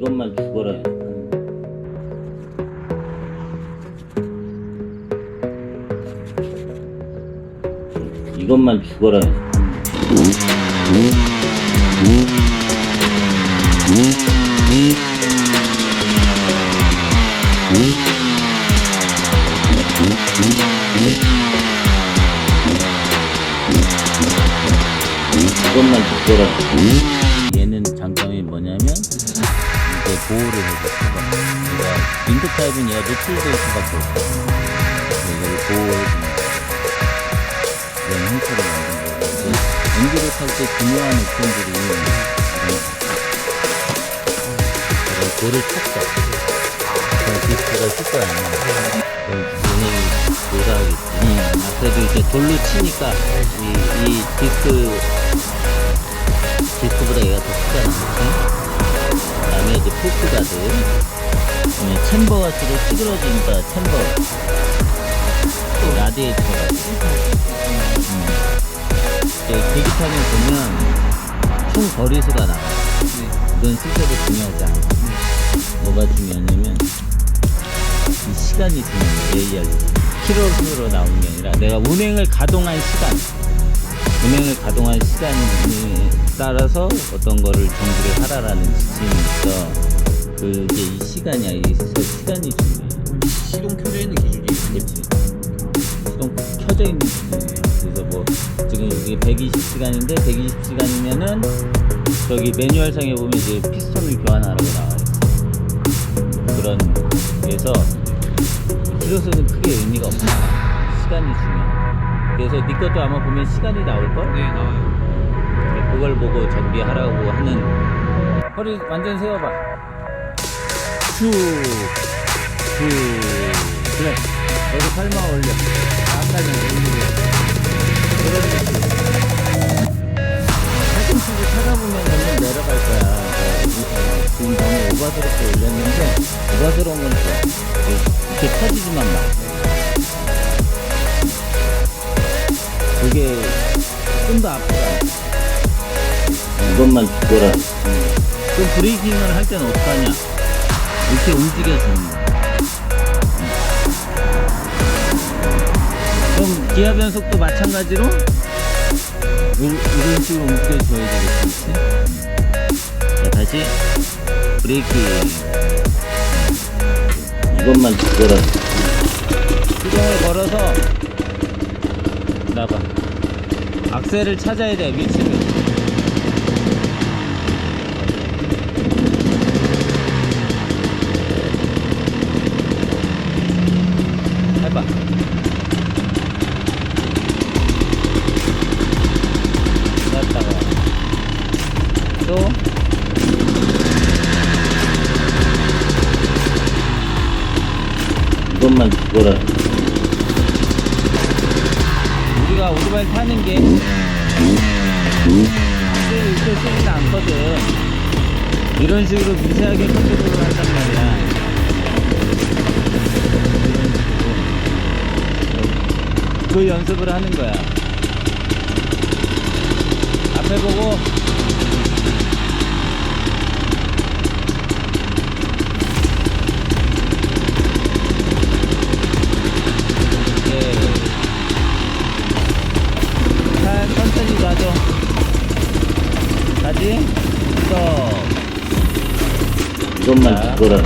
이것만 죽어라. 이것만 죽어라. 이것만 죽어라. 얘는 장점이 뭐냐면 이제 보호를 해줄 수가 있어. 얘가 링크 타입은 얘가 노출될 수밖에 없어. 그래서 이걸 보호해주는. 이런 형태로 만든 거고 연기를 탈때 중요한 옵션들이 이런 그런 돌을 쳤어. 그럼 디스크가 쓸 거야. 얘네 노사하겠지. 앞에도 이제 돌로 치니까 이, 이 디스크 디스크보다 얘가 더 크잖아. 그다음에 이제 포크 가드, 그다음에 챔버가 주로 찌그러지니까 챔버, 또 라디에이터가. 음. 이제 계기판을 보면 총 거리수가 나와. 이건 실제로 중요하지 않아. 뭐가 중요하냐면 이 시간이 중요해. 내 이야기. 킬로수로 나오는 게 아니라 내가 운행을 가동한 시간. 운행을 가동한 시간에 따라서 어떤 거를 정지를 하라라는 지침이 있어. 그게 이 시간이야. 이 시간이 중요해. 시동 켜져 있는 기준이 그렇지. 시동 켜져 있는 기준이에요. 그래서 뭐 지금 이게 120시간인데 120시간이면은 저기 매뉴얼상에 보면 이제 피스톤을 교환하라고 나와 있어. 그런 그래서 키로수는 크게 의미가 없어. 시간이 중요해. 그래서 네 것도 아마 보면 시간이 나올 걸. 네 나와요. 그걸 보고 정비하라고 하는 허리 완전 세워봐. 쭉, 쭉 그래 여기 팔만 올려. 앞다리 올리고. 그런 느낌 팔꿈치를 찾아보면 내려갈 거야. 어, 지금 너무 오바스럽게 올렸는데 오바스러운 건 좋아 이렇게 터지지만 마 그게 좀더 앞으로 이것만 죽어라. 그 브레이킹을 할 때는 어떡하냐? 이렇게 움직여주는 거야. 그럼 기아 변속도 마찬가지로 이- 이런 식으로 움직여줘야 되겠지. 자, 다시 브레이킹. 이것만 죽어라. 시동을 걸어서 나봐. 악셀을 찾아야 돼, 위치를. 해봐. 갔다가 또 이것만 죽어라. 오토바이 타는 게 악셀을 이렇게 쓰진 않거든. 이런 식으로 미세하게 컨트롤을 한단 말이야. 그 연습을 하는 거야. 앞에 보고 이것만 죽어라.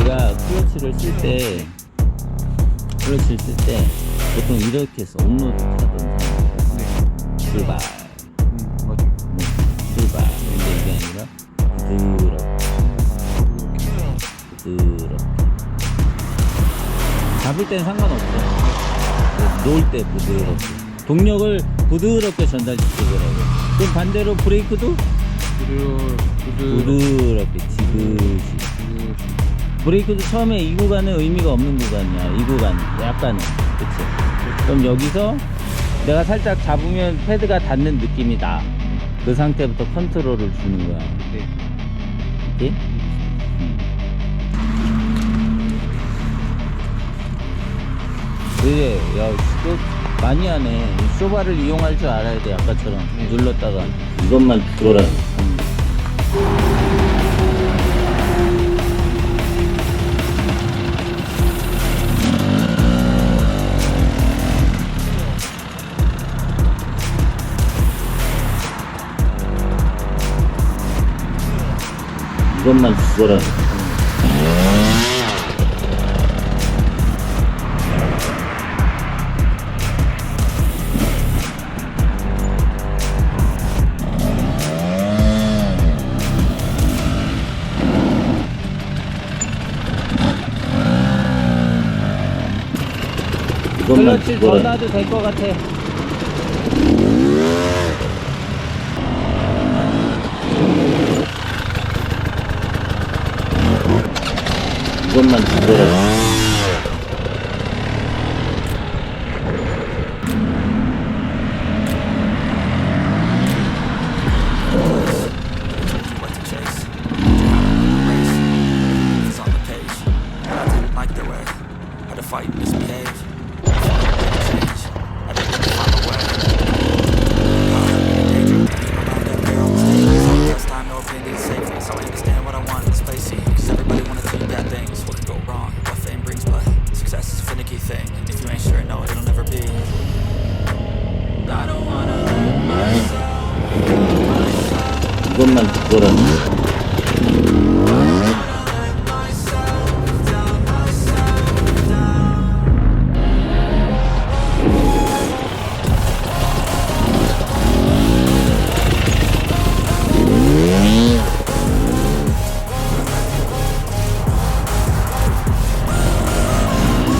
우리가 클러치를 쓸 때, 클러치를 쓸 때, 보통 이렇게 써. 업로드 하든지, 출발, 음 음, 출발. 근데 이게 아니라, 부드럽게, 부드럽게. 잡을 땐 상관없어. 놓을 때 부드럽게. 동력을 부드럽게 전달시키더라고. 그럼 반대로 브레이크도 부드 부드 부드럽게, 지그시. 브레이크도 처음에 이 구간은 의미가 없는 구간이야. 이 구간. 약간. 그치? 그럼 여기서 내가 살짝 잡으면 패드가 닿는 느낌이 나. 그 상태부터 컨트롤을 주는 거야. 네 오케이? 음. 그래, 야, 또 많이 하네. 이 쇼바를 이용할 줄 알아야 돼, 아까처럼. 눌렀다가. 이것만 죽어라 그렇지 전화도 될 것 같아 이것만 잡아라 fight this cave. ثم القرآن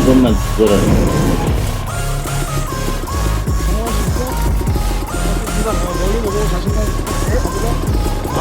ثم القرآن